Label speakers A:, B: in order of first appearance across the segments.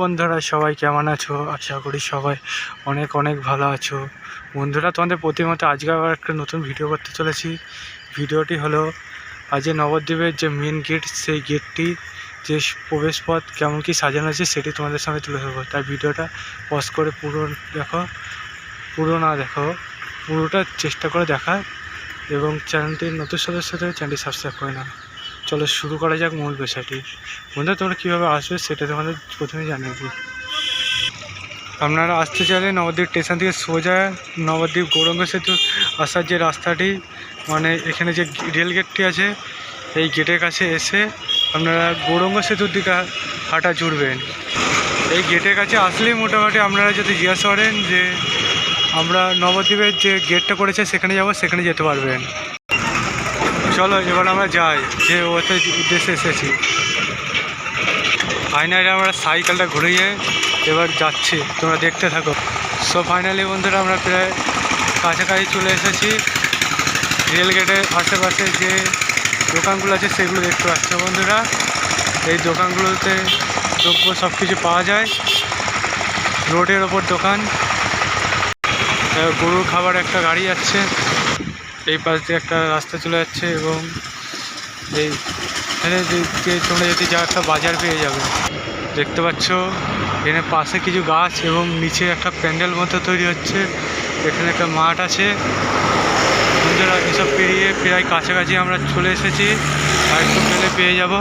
A: বন্ধুরা, সবাই কেমন আছো? আশা করি সবাই অনেক অনেক ভালো আছো। বন্ধুরা, তোমাদের প্রতিমতো আজকে আবার একটা নতুন ভিডিও করতে চলেছি। ভিডিওটি হলো আজ নবদ্বীপের যে মেন গেট সেই গেটটি যে প্রবেশ পথ কেমন কি সাজানো আছে, সেটি তোমাদের সামনে তুলে ধরবো। তাই ভিডিওটা পজ করে পুরো দেখো, পুরো না দেখো, পুরোটা চেষ্টা করে দেখা এবং চ্যানেলটির নতুন সদস্য থেকে চ্যানেলটি সাবস্ক্রাইব করে নাও। চলো শুরু করা যাক মূল পেশাটি। বন্ধুরা তোমরা কীভাবে আসবে সেটা তোমাদের প্রথমে জানিয়ে দিই। আপনারা আসতে চাইলে নবদ্বীপ স্টেশন থেকে সোজা নবদ্বীপ গৌরঙ্গ সেতু আসার যে রাস্তাটি মানে এখানে যে রেল গেটটি আছে, এই গেটের কাছে এসে আপনারা গৌরঙ্গ সেতুর দিকে হাঁটা জুড়বেন। এই গেটের কাছে আসলেই মোটামুটি আপনারা যদি জিজ্ঞাসা করেন যে, আমরা নবদ্বীপের যে গেটটা করেছে, সেখানে যাব, সেখানে যেতে পারবেন। চলো, এবার আমরা যাই, যে ওতে উদ্দেশ্যে এসেছি। ফাইনালি আমরা সাইকেলটা ঘুরিয়ে এবার যাচ্ছি, তোমরা দেখতে থাকো। সো ফাইনালি বন্ধুরা, আমরা প্রায় কাছাকাছি চলে এসেছি। রেল গেটের আশেপাশে যে দোকানগুলো আছে, সেগুলো দেখতে পাচ্ছ বন্ধুরা। এই দোকানগুলোতে দ্রব্য সব কিছু পাওয়া যায়। রোডের ওপর দোকান। গরুর খাবার একটা গাড়ি যাচ্ছে। এই পাশ দিয়ে একটা রাস্তা চলে যাচ্ছে এবং এই এখানে যে- যে তোমরা যদি যাও একটা বাজার পেয়ে যাবে। দেখতে পাচ্ছ, এখানে পাশে কিছু গাছ এবং নিচে একটা প্যান্ডেল মতো তৈরি হচ্ছে। এখানে একটা মাঠ আছে। বন্ধুরা, এসব পেরিয়ে প্রায় কাছাকাছি আমরা চলে এসেছি। আর একটু পেলে পেয়ে যাব।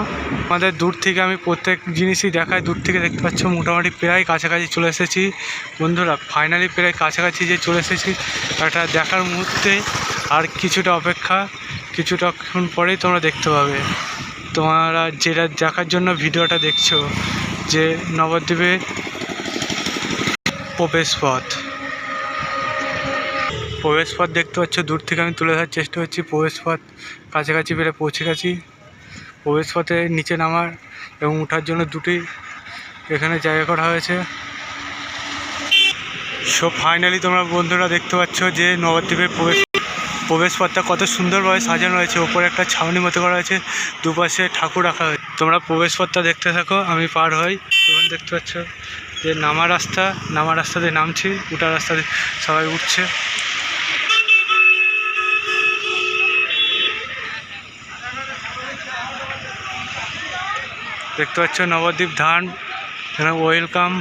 A: আমাদের দূর থেকে আমি প্রত্যেক জিনিসই দেখাই। দূর থেকে দেখতে পাচ্ছ, মোটামুটি প্রায় কাছাকাছি চলে এসেছি। বন্ধুরা ফাইনালি প্রায় কাছাকাছি যে চলে এসেছি একটা দেখার মুহূর্তে আর কিছুটা অপেক্ষা কিছুটাক্ষণ পরেই তোমরা দেখতে পাবে। তোমরা যেটা দেখার জন্য ভিডিওটা দেখছ, যে নবদ্বীপের প্রবেশ পথ। প্রবেশ পথ দেখতে পাচ্ছ, দূর থেকে আমি তুলে ধরার চেষ্টা করছি। প্রবেশ পথ কাছাকাছি বেড়ে পৌঁছে গেছি। প্রবেশ পথে নিচে নামার এবং ওঠার জন্য দুটি এখানে জায়গা করা হয়েছে। সো ফাইনালি তোমরা বন্ধুরা দেখতে পাচ্ছ যে নবদ্বীপের প্রবেশ প্রবেশ পথটা কত সুন্দরভাবে সাজানো হয়েছে। ওপরে একটা ছাউনি মতো করা হয়েছে। দুপাশে ঠাকুর রাখা হয়েছে। তোমরা প্রবেশ পথটা দেখতে থাকো, আমি পার হই। তখন দেখতে পাচ্ছ যে নামা রাস্তা নামা রাস্তা দিয়ে নামছি উঠার রাস্তা দিয়ে সবাই উঠছে। দেখতে পাচ্ছ নবদ্বীপ ধান welcome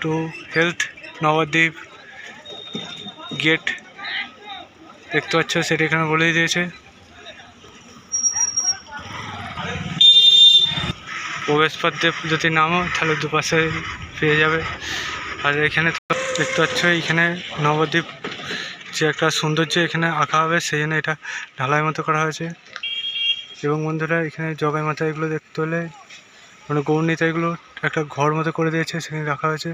A: to health Nabadwip gate দেখতে পাচ্ছ, সেটা এখানে বলেই দিয়েছে। প্রবেশ পথ যদি নামো, তাহলে দুপাশে পেয়ে যাবে। আর এখানে দেখতে পাচ্ছ, এখানে নবদ্বীপ যে একটা সৌন্দর্য এখানে আঁকা হবে, সেই জন্য এটা ঢালাই মতো করা হয়েছে। এবং বন্ধুরা, এখানে জগাই মাথা এগুলো দেখতে হলে মানে গৌরনীতা এগুলো একটা ঘর মতো করে দিয়েছে, সেখানে রাখা হয়েছে।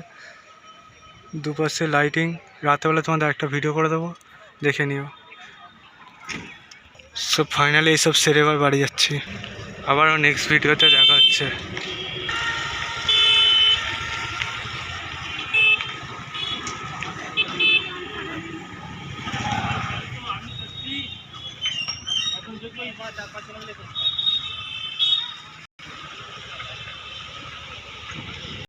A: দুপাশে লাইটিং রাতেবেলা তোমাদের একটা ভিডিও করে দেবো, দেখে নিও। সো ফাইনালি এইসব সেরে এবার বাড়ি যাচ্ছি। আবারও নেক্সট ভিডিওতে দেখা হচ্ছে। চার পাঁচ